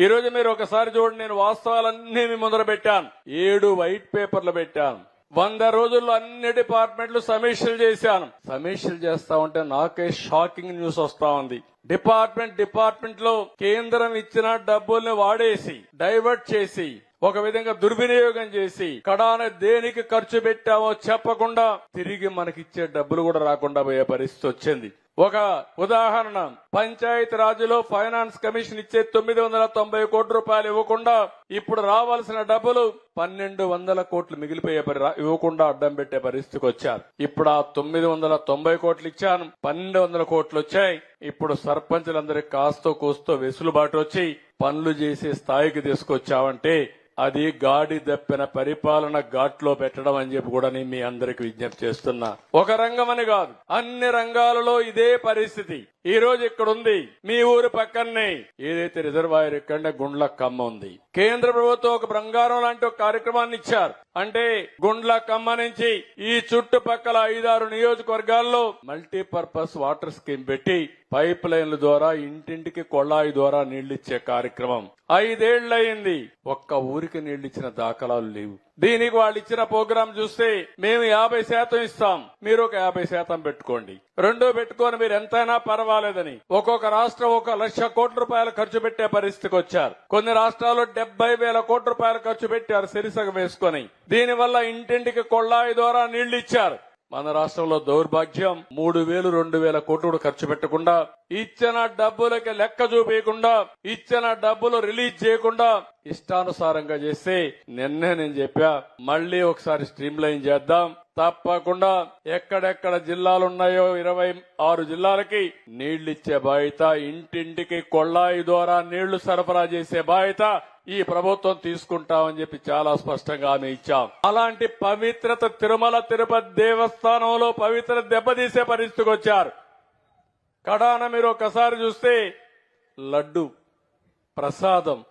ఈ రోజు మీరు ఒకసారి చూడండి నేను వాస్తవాలన్నీ మీ ముందర పెట్టాను. ఏడు వైట్ పేపర్లు పెట్టాను. వంద రోజుల్లో అన్ని డిపార్ట్మెంట్లు సమీక్షలు చేశాను. సమీక్షలు చేస్తా ఉంటే నాకే షాకింగ్ న్యూస్ వస్తా ఉంది. డిపార్ట్మెంట్ డిపార్ట్మెంట్లో కేంద్రం ఇచ్చిన డబ్బుల్ని వాడేసి డైవర్ట్ చేసి ఒక విధంగా దుర్వినియోగం చేసి కడాన దేనికి ఖర్చు పెట్టామో చెప్పకుండా తిరిగి మనకిచ్చే డబ్బులు కూడా రాకుండా పోయే పరిస్థితి వచ్చింది. ఒక ఉదాహరణ. పంచాయతీ రాజులో ఫైనాన్స్ కమిషన్ ఇచ్చే తొమ్మిది వందల తొంభై కోట్ల రూపాయలు ఇవ్వకుండా ఇప్పుడు రావాల్సిన డబ్బులు పన్నెండు వందల కోట్లు మిగిలిపోయే పరి ఇవ్వకుండా అడ్డం పెట్టే పరిస్థితికి వచ్చారు. ఇప్పుడు ఆ తొమ్మిది వందల తొంభై కోట్లు ఇచ్చాను. పన్నెండు వందల కోట్లు వచ్చాయి. ఇప్పుడు సర్పంచులందరికి కాస్తో కూస్తో వెసులుబాటు వచ్చి పనులు చేసే స్థాయికి తీసుకొచ్చావంటే అది గాడి దప్పిన పరిపాలన ఘాట్లో పెట్టడం అని చెప్పి కూడా నేను మీ అందరికి విజ్ఞప్తి చేస్తున్నా. ఒక రంగం అని కాదు అన్ని రంగాలలో ఇదే పరిస్థితి. ఈ రోజు ఇక్కడ ఉంది మీ ఊరు పక్కనే ఏదైతే రిజర్వాయర్ ఇక్కడ గుండ్ల కమ్మ ఉంది. కేంద్ర ప్రభుత్వం ఒక బంగారం లాంటి ఒక కార్యక్రమాన్ని ఇచ్చారు. అంటే గుండ్ల కమ్మ నుంచి ఈ చుట్టుపక్కల ఐదారు నియోజకవర్గాల్లో మల్టీపర్పస్ వాటర్ స్కీమ్ పెట్టి పైప్ లైన్ల ద్వారా ఇంటింటికి కొళాయి ద్వారా నీళ్ళిచ్చే కార్యక్రమం. ఐదేళ్ళయింది ఒక్క ఊరికి నీళ్ళిచ్చిన దాఖలాలు లేవు. దీనికి వాళ్ళు ఇచ్చిన ప్రోగ్రాం చూస్తే మేము యాభై శాతం ఇస్తాం. మీరు ఒక యాభై శాతం పెట్టుకోండి. రెండో పెట్టుకొని మీరు ఎంతైనా పర్వాలేదు. పర్వాలేదని. ఒక్కొక్క రాష్ట్రం ఒక లక్ష కోట్ల రూపాయలు ఖర్చు పెట్టే పరిస్థితికి వచ్చారు. కొన్ని రాష్ట్రాలు డెబ్బై వేల కోట్ల రూపాయలు ఖర్చు పెట్టారు సిరిసగ వేసుకొని. దీనివల్ల ఇంటింటికి కొళ్ళాయి ద్వారా నీళ్ళు ఇచ్చారు. మన రాష్ట్రంలో దౌర్భాగ్యం మూడు వేలు రెండు వేల కోట్లు ఖర్చు పెట్టకుండా ఇచ్చిన డబ్బులకి లెక్క చూపించకుండా ఇచ్చిన డబ్బులు రిలీజ్ చేయకుండా ఇష్టానుసారంగా చేస్తే నిన్నే నేను చెప్పా మళ్ళీ ఒకసారి స్ట్రీమ్ లైన్ చేద్దాం. తప్పకుండా ఎక్కడెక్కడ జిల్లాలు ఉన్నాయో ఇరవై ఆరు జిల్లాలకి నీళ్ళిచ్చే బాధ్యత ఇంటింటికి కొళ్ళాయి ద్వారా నీళ్ళు సరఫరా చేసే బాధ్యత ఈ ప్రభుత్వం తీసుకుంటామని చెప్పి చాలా స్పష్టంగా ఆమె ఇచ్చాం. అలాంటి పవిత్రత తిరుమల తిరుపతి దేవస్థానంలో పవిత్ర దెబ్బతీసే పరిస్థితికి వచ్చారు. కడాన మీరు ఒకసారి చూస్తే లడ్డు ప్రసాదం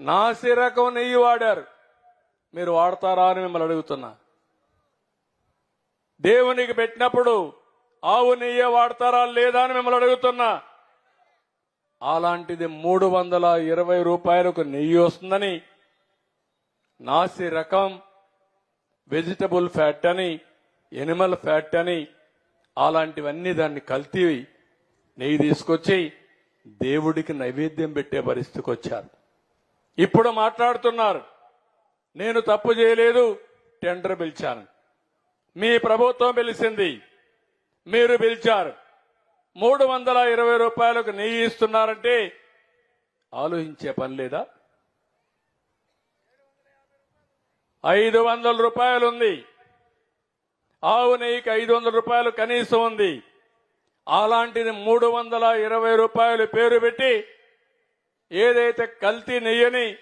నాసి రకం నెయ్యి వాడారు. మీరు వాడతారా అని మిమ్మల్ని అడుగుతున్నా. దేవునికి పెట్టినప్పుడు ఆవు నెయ్యి వాడతారా లేదా అని మిమ్మల్ని అడుగుతున్నా. అలాంటిది మూడు వందల ఇరవై రూపాయలకు నెయ్యి వస్తుందని నాసి రకం వెజిటబుల్ ఫ్యాట్ అని ఎనిమల్ ఫ్యాట్ అని అలాంటివన్నీ దాన్ని కల్తీ నెయ్యి తీసుకొచ్చి దేవుడికి నైవేద్యం పెట్టే పరిస్థితికి వచ్చారు. ఇప్పుడు మాట్లాడుతున్నారు. నేను తప్పు చేయలేదు టెండర్ పిలిచాను. మీ ప్రభుత్వం పిలిచింది మీరు పిలిచారు. మూడు వందల ఇరవై రూపాయలకు నెయ్యి ఇస్తున్నారంటే ఆలోచించే పని లేదా? ఐదు వందల రూపాయలు ఉంది. ఆవు నెయ్యికి ఐదు వందల రూపాయలు కనీసం ఉంది. అలాంటిది మూడు వందల ఇరవై రూపాయలు పేరు పెట్టి ఏదైతే కల్తీ నెయ్యని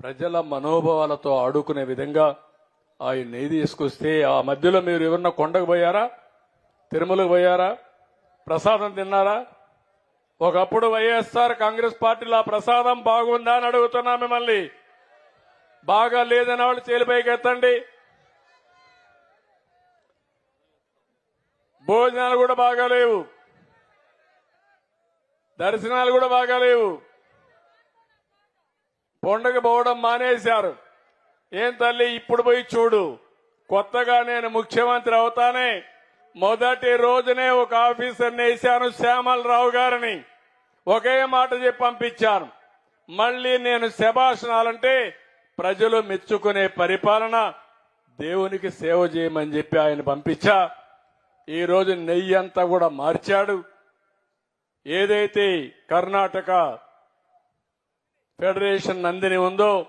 ప్రజల మనోభావాలతో ఆడుకునే విధంగా ఆయన నెయ్యి తీసుకొస్తే ఆ మధ్యలో మీరు ఎవరన్నా కొండకు పోయారా? తిరుమలకు పోయారా? ప్రసాదం తిన్నారా? ఒకప్పుడు వైఎస్ఆర్ కాంగ్రెస్ పార్టీలో ఆ ప్రసాదం బాగుందా అని అడుగుతున్నా మిమ్మల్ని. బాగా లేదని వాళ్ళు చేలిపైకి ఎత్తండి. భోజనాలు కూడా బాగా లేవు. దర్శనాలు కూడా బాగాలేవు పండుగ పోవడం మానేశారు. ఏం తల్లి ఇప్పుడు పోయి చూడు. కొత్తగా నేను ముఖ్యమంత్రి అవుతానే. మొదటి రోజునే ఒక ఆఫీసర్ని వేశాను శ్యామలరావు గారిని. ఒకే మాట చెప్పి పంపించాను. మళ్ళీ నేను శభాషణాలంటే ప్రజలు మెచ్చుకునే పరిపాలన దేవునికి సేవ చేయమని చెప్పి ఆయన పంపించా. ఈ రోజు నెయ్యి అంతా కూడా మార్చాడు. ఏదైతే కర్ణాటక ఫెడరేషన్ నందిని ఉందో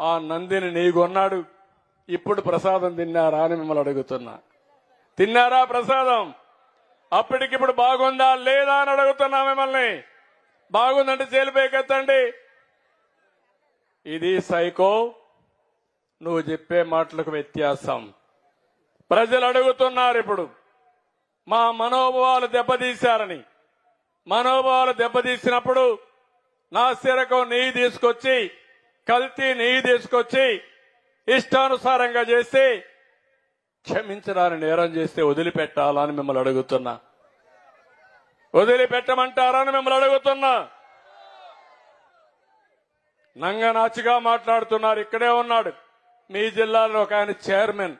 ఆ నందిని నెయ్యి కొన్నాడు. ఇప్పుడు ప్రసాదం తిన్నారా అని మిమ్మల్ని అడుగుతున్నా. తిన్నారా ప్రసాదం? అప్పటికిప్పుడు బాగుందా లేదా అని అడుగుతున్నా మిమ్మల్ని. బాగుందంటే జైలుపైకెత్తండి ఇది సైకో నువ్వు చెప్పే మాటలకు వ్యత్యాసం. ప్రజలు అడుగుతున్నారు ఇప్పుడు. మా మనోభావాలు దెబ్బతీశారని. మనోభావాలు దెబ్బతీసినప్పుడు నా సిరకం నెయ్యి తీసుకొచ్చి కల్తీ నెయ్యి తీసుకొచ్చి ఇష్టానుసారంగా చేసి క్షమించడాన్ని నేరం చేస్తే వదిలిపెట్టాలని మిమ్మల్ని అడుగుతున్నా. వదిలిపెట్టమంటారని అని మిమ్మల్ని అడుగుతున్నా. నంగనాచిగా మాట్లాడుతున్నారు ఇక్కడే ఉన్నాడు. మీ జిల్లాలో ఒక ఆయన చైర్మన్.